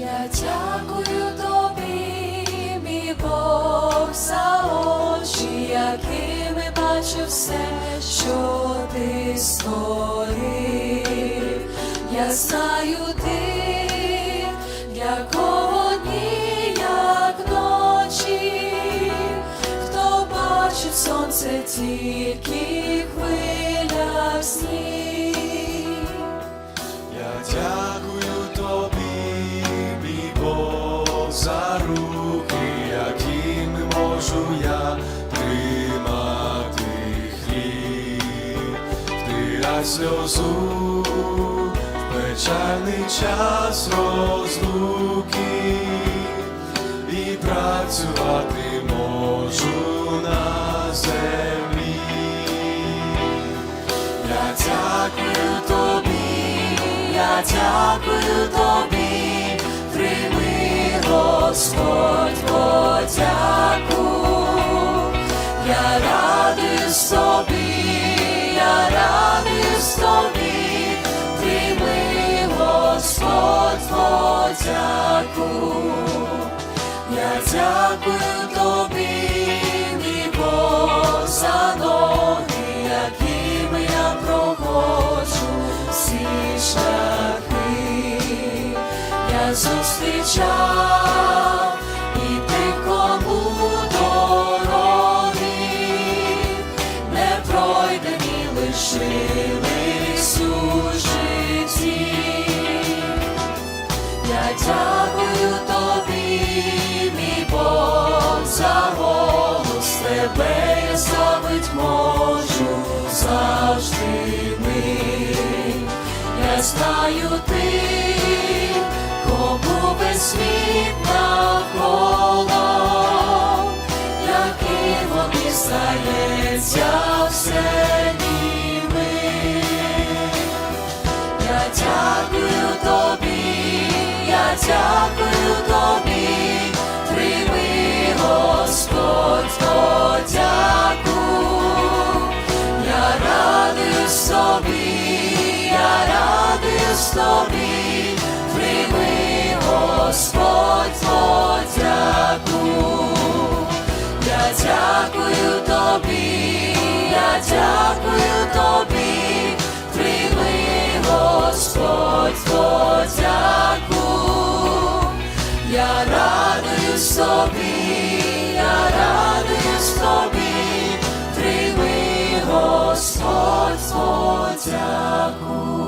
Я дякую тобі, Бог, за очі, якими бачу все, що ти створив. Я знаю ти, для дні, як ночі, хто бачив сонце тільки хвилі. За руки, якими можу я тримати хліб, втирать сльозу в печальний час розлуки і працювати можу на землі. Я дякую тобі, Я дякую тобі, Я радуюсь тобі, я радуюсь тобі, прийми, Господь, подяку. Я дякую тобі, мій Бог, за ноги, якими я проходжу всі шляхи. Я зустрічав тебе я славить можу завжди ми. Я знаю ти, кому весь світ навколо, який вони стається все німи. Я дякую тобі, я дякую тобі, я радуюсь тобі, прийми, Господь, подяку. Я дякую тобі, я дякую тобі, прийми, Господь, подяку. Я радуюсь тобі, я радуюсь тобі, 做加固